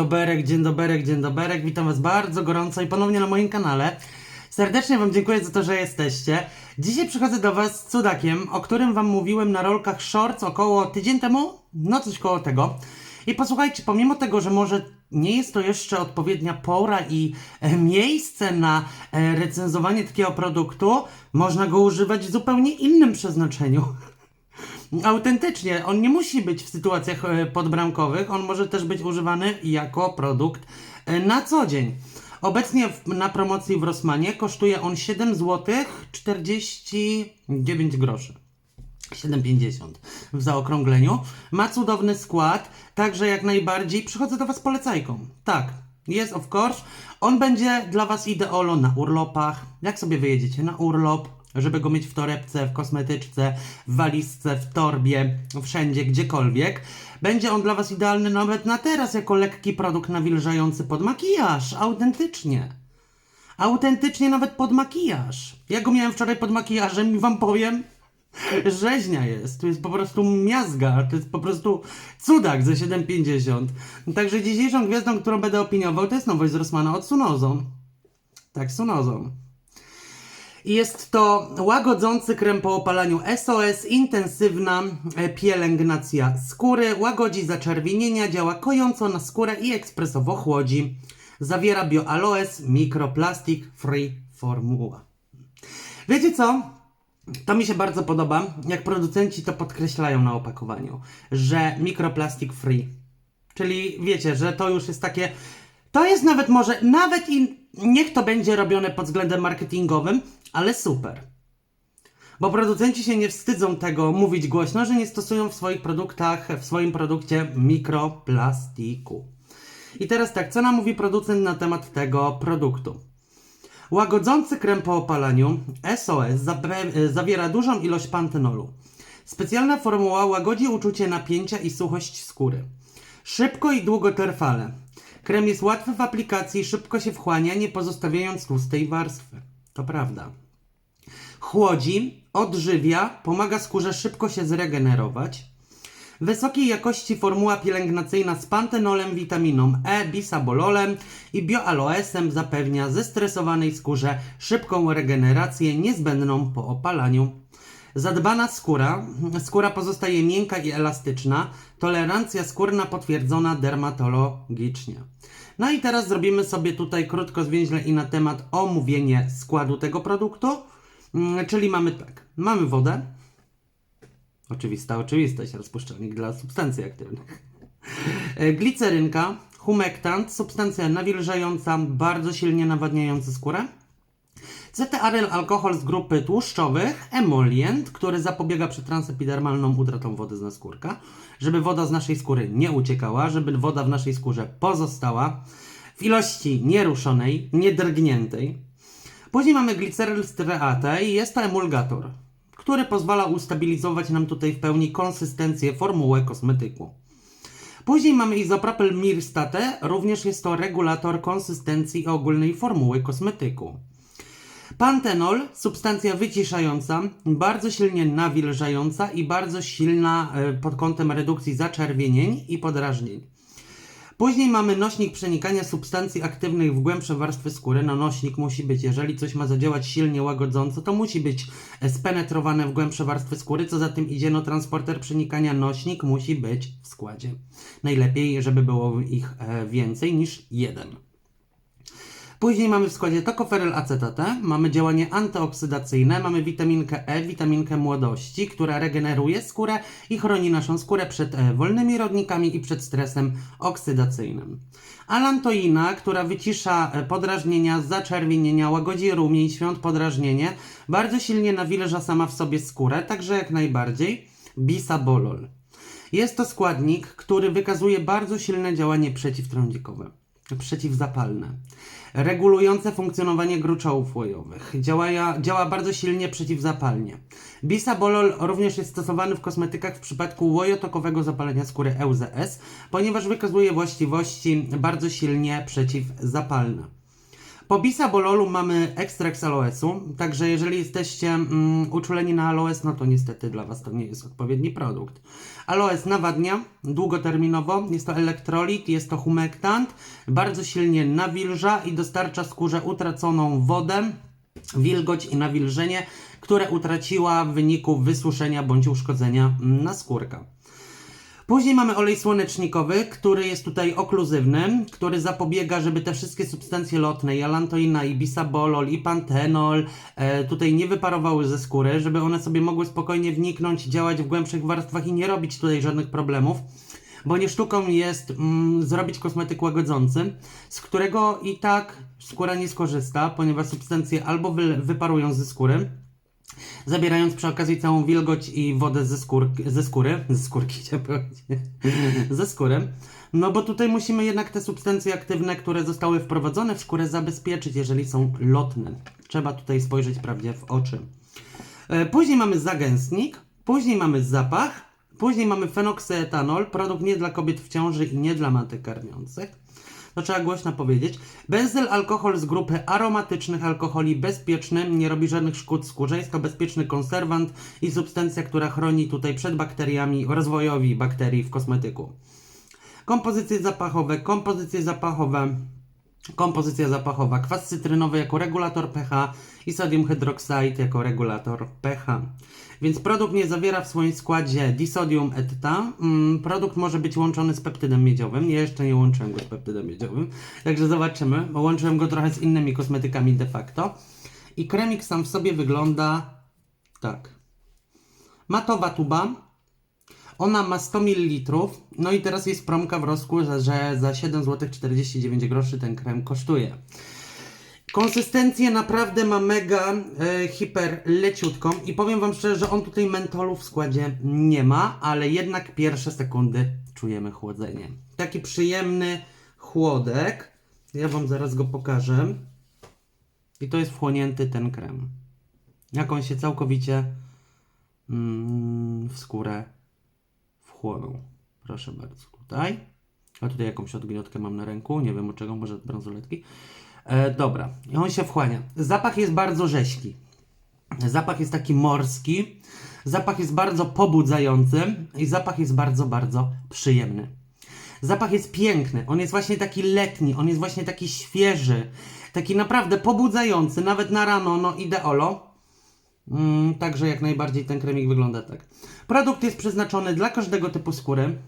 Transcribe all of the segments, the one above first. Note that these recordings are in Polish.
doberek, dzień doberek, dzień doberek. Witam Was bardzo gorąco i ponownie na moim kanale. Serdecznie Wam dziękuję za to, że jesteście. Dzisiaj przychodzę do Was z cudakiem, o którym Wam mówiłem na rolkach shorts około tydzień temu, no coś koło tego. I posłuchajcie, pomimo tego, że może nie jest to jeszcze odpowiednia pora i e, miejsce na e, recenzowanie takiego produktu, można go używać w zupełnie innym przeznaczeniu. Autentycznie, on nie musi być w sytuacjach e, podbramkowych, on może też być używany jako produkt e, na co dzień. Obecnie w, na promocji w Rossmanie kosztuje on 7 zł 49 groszy. 7,50 w zaokrągleniu. Ma cudowny skład, także jak najbardziej przychodzę do Was polecajką. Tak, jest of course. On będzie dla Was ideolo na urlopach. Jak sobie wyjedziecie na urlop, żeby go mieć w torebce, w kosmetyczce, w walizce, w torbie, wszędzie, gdziekolwiek. Będzie on dla Was idealny nawet na teraz, jako lekki produkt nawilżający pod makijaż. Autentycznie. Autentycznie nawet pod makijaż. Ja go miałem wczoraj pod makijażem i Wam powiem, Rzeźnia jest, to jest po prostu miazga, to jest po prostu cudak ze 7,50. Także dzisiejszą gwiazdą, którą będę opiniował, to jest nowość z Rossmana od Sunozon. Tak, Sunozon. Jest to łagodzący krem po opalaniu SOS, intensywna e, pielęgnacja skóry, łagodzi zaczerwienienia, działa kojąco na skórę i ekspresowo chłodzi. Zawiera bioaloes, mikroplastik, free formuła. Wiecie co? To mi się bardzo podoba, jak producenci to podkreślają na opakowaniu, że mikroplastik free. Czyli wiecie, że to już jest takie. To jest nawet może, nawet i niech to będzie robione pod względem marketingowym, ale super. Bo producenci się nie wstydzą tego mówić głośno, że nie stosują w swoich produktach, w swoim produkcie mikroplastiku. I teraz tak, co nam mówi producent na temat tego produktu? Łagodzący krem po opalaniu SOS zape- zawiera dużą ilość pantenolu. Specjalna formuła łagodzi uczucie napięcia i suchość skóry. Szybko i długotrwale. Krem jest łatwy w aplikacji, szybko się wchłania, nie pozostawiając tłustej warstwy. To prawda. Chłodzi, odżywia, pomaga skórze szybko się zregenerować. Wysokiej jakości formuła pielęgnacyjna z pantenolem, witaminą E, bisabololem i bioaloesem zapewnia zestresowanej skórze szybką regenerację niezbędną po opalaniu. Zadbana skóra. Skóra pozostaje miękka i elastyczna. Tolerancja skórna potwierdzona dermatologicznie. No i teraz zrobimy sobie tutaj krótko, zwięźle i na temat omówienie składu tego produktu. Mm, Czyli mamy tak, mamy wodę, Oczywista oczywistość, rozpuszczalnik dla substancji aktywnych. E, Glicerynka, humektant, substancja nawilżająca, bardzo silnie nawadniająca skórę. CT-aryl alkohol z grupy tłuszczowych, emolient, który zapobiega przetransepidermalną utratą wody z naskórka, żeby woda z naszej skóry nie uciekała, żeby woda w naszej skórze pozostała w ilości nieruszonej, niedrgniętej. Później mamy gliceryl styreate i jest to emulgator, który pozwala ustabilizować nam tutaj w pełni konsystencję formuły kosmetyku. Później mamy izopropyl mirstate, również jest to regulator konsystencji ogólnej formuły kosmetyku. Pantenol, substancja wyciszająca, bardzo silnie nawilżająca i bardzo silna e, pod kątem redukcji zaczerwienień i podrażnień. Później mamy nośnik przenikania substancji aktywnych w głębsze warstwy skóry. No nośnik musi być, jeżeli coś ma zadziałać silnie łagodząco, to musi być e, spenetrowane w głębsze warstwy skóry. Co za tym idzie, no transporter przenikania nośnik musi być w składzie. Najlepiej, żeby było ich e, więcej niż jeden. Później mamy w składzie tokoferyl acetate, mamy działanie antyoksydacyjne, mamy witaminkę E, witaminkę młodości, która regeneruje skórę i chroni naszą skórę przed e, wolnymi rodnikami i przed stresem oksydacyjnym. Alantoina, która wycisza e, podrażnienia, zaczerwienienia, łagodzi rumień, świąt podrażnienie, bardzo silnie nawilża sama w sobie skórę, także jak najbardziej bisabolol. Jest to składnik, który wykazuje bardzo silne działanie przeciwtrądzikowe przeciwzapalne, regulujące funkcjonowanie gruczołów łojowych. Działa, działa bardzo silnie przeciwzapalnie. Bisabolol również jest stosowany w kosmetykach w przypadku łojotokowego zapalenia skóry EUZS, ponieważ wykazuje właściwości bardzo silnie przeciwzapalne. Po Bisabololu mamy ekstrakt z aloesu, także jeżeli jesteście mm, uczuleni na aloes, no to niestety dla Was to nie jest odpowiedni produkt. Aloes nawadnia długoterminowo, jest to elektrolit, jest to humektant, bardzo silnie nawilża i dostarcza skórze utraconą wodę, wilgoć i nawilżenie, które utraciła w wyniku wysuszenia bądź uszkodzenia mm, naskórka. Później mamy olej słonecznikowy, który jest tutaj okluzywny, który zapobiega, żeby te wszystkie substancje lotne, i alantoina, i bisabolol, i pantenol, e, tutaj nie wyparowały ze skóry, żeby one sobie mogły spokojnie wniknąć, działać w głębszych warstwach i nie robić tutaj żadnych problemów. Bo nie sztuką jest mm, zrobić kosmetyk łagodzący, z którego i tak skóra nie skorzysta, ponieważ substancje albo wy, wyparują ze skóry, zabierając przy okazji całą wilgoć i wodę ze, skór, ze skóry, ze skórki chciałem powiedzieć, ze skóry. No bo tutaj musimy jednak te substancje aktywne, które zostały wprowadzone w skórę zabezpieczyć, jeżeli są lotne. Trzeba tutaj spojrzeć prawdzie w oczy. E, Później mamy zagęstnik, później mamy zapach, później mamy fenokseetanol, produkt nie dla kobiet w ciąży i nie dla matek karmiących. To trzeba głośno powiedzieć. Benzyl alkohol z grupy aromatycznych alkoholi bezpieczny, nie robi żadnych szkód skórze. Jest to bezpieczny konserwant i substancja, która chroni tutaj przed bakteriami, rozwojowi bakterii w kosmetyku. Kompozycje zapachowe, kompozycje zapachowe, kompozycja zapachowa, kwas cytrynowy jako regulator pH i sodium hydroxide jako regulator pH. Więc produkt nie zawiera w swoim składzie disodium etta. Mm, produkt może być łączony z peptydem miedziowym. Ja jeszcze nie łączyłem go z peptydem miedziowym, także zobaczymy, bo łączyłem go trochę z innymi kosmetykami de facto. I kremik sam w sobie wygląda tak. Matowa tuba, ona ma 100 ml, no i teraz jest promka w Rosku, że, za 7 zł 49 groszy ten krem kosztuje. Konsystencję naprawdę ma mega e, hiper leciutką i powiem Wam szczerze, że on tutaj mentolu w składzie nie ma, ale jednak pierwsze sekundy czujemy chłodzenie. Taki przyjemny chłodek. Ja Wam zaraz go pokażę. I to jest wchłonięty ten krem. Jak on się całkowicie mm, w skórę Proszę bardzo, tutaj. A tutaj jakąś odgniotkę mam na ręku, nie wiem od czego, może od bransoletki. E, dobra, i on się wchłania. Zapach jest bardzo rześki. Zapach jest taki morski. Zapach jest bardzo pobudzający i zapach jest bardzo, bardzo przyjemny. Zapach jest piękny, on jest właśnie taki letni, on jest właśnie taki świeży, taki naprawdę pobudzający, nawet na rano, no ideolo. Mm, także jak najbardziej ten kremik wygląda tak. Produkt jest przeznaczony dla każdego typu skóry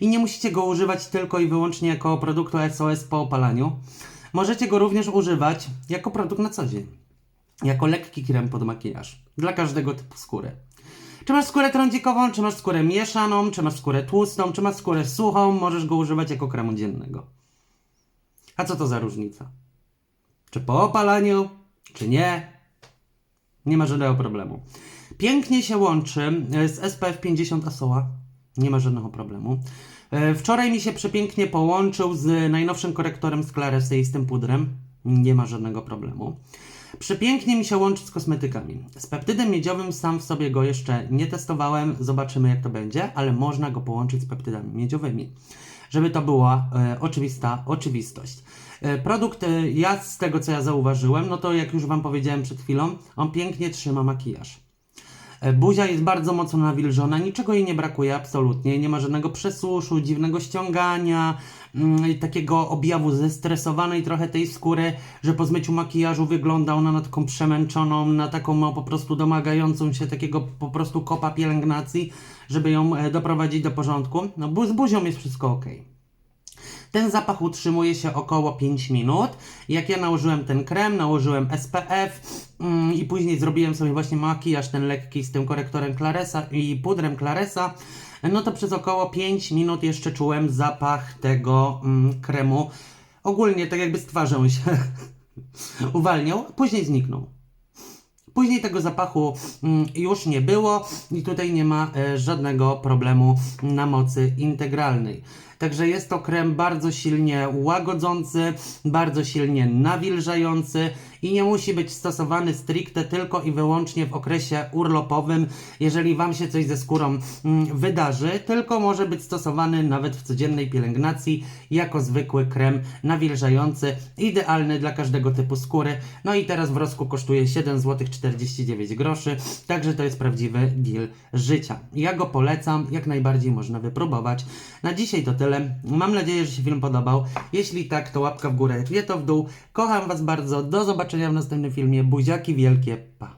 i nie musicie go używać tylko i wyłącznie jako produktu SOS po opalaniu. Możecie go również używać jako produkt na co dzień. Jako lekki krem pod makijaż. Dla każdego typu skóry. Czy masz skórę trądzikową, czy masz skórę mieszaną, czy masz skórę tłustą, czy masz skórę suchą, możesz go używać jako kremu dziennego. A co to za różnica? Czy po opalaniu, czy nie? Nie ma żadnego problemu. Pięknie się łączy e, z SPF 50 Asoa. Nie ma żadnego problemu. E, Wczoraj mi się przepięknie połączył z najnowszym korektorem z Claresy i z tym pudrem. Nie ma żadnego problemu. Przepięknie mi się łączy z kosmetykami. Z peptydem miedziowym sam w sobie go jeszcze nie testowałem. Zobaczymy jak to będzie, ale można go połączyć z peptydami miedziowymi. Żeby to była e, oczywista oczywistość. E, produkt, e, ja z tego co ja zauważyłem, no to jak już Wam powiedziałem przed chwilą, on pięknie trzyma makijaż. E, Buzia jest bardzo mocno nawilżona, niczego jej nie brakuje absolutnie, nie ma żadnego przesuszu, dziwnego ściągania, mm, takiego objawu zestresowanej trochę tej skóry, że po zmyciu makijażu wygląda ona na taką przemęczoną, na taką no, po prostu domagającą się takiego po prostu kopa pielęgnacji, żeby ją e, doprowadzić do porządku. No bu- z buzią jest wszystko ok. Ten zapach utrzymuje się około 5 minut. Jak ja nałożyłem ten krem, nałożyłem SPF mm, i później zrobiłem sobie właśnie makijaż ten lekki z tym korektorem Claresa i pudrem Claresa, no to przez około 5 minut jeszcze czułem zapach tego mm, kremu. Ogólnie tak jakby z twarzy on się uwalniał, później zniknął. Później tego zapachu mm, już nie było i tutaj nie ma e, żadnego problemu na mocy integralnej. Także jest to krem bardzo silnie łagodzący, bardzo silnie nawilżający i nie musi być stosowany stricte tylko i wyłącznie w okresie urlopowym, jeżeli Wam się coś ze skórą mm, wydarzy, tylko może być stosowany nawet w codziennej pielęgnacji jako zwykły krem nawilżający, idealny dla każdego typu skóry. No i teraz w Rosku kosztuje 7 zł 49 groszy, także to jest prawdziwy deal życia. Ja go polecam, jak najbardziej można wypróbować. Na dzisiaj to tyle. Mam nadzieję, że się film podobał. Jeśli tak, to łapka w górę, wie to w dół. Kocham Was bardzo. Do zobaczenia w następnym filmie. Buziaki wielkie. Pa.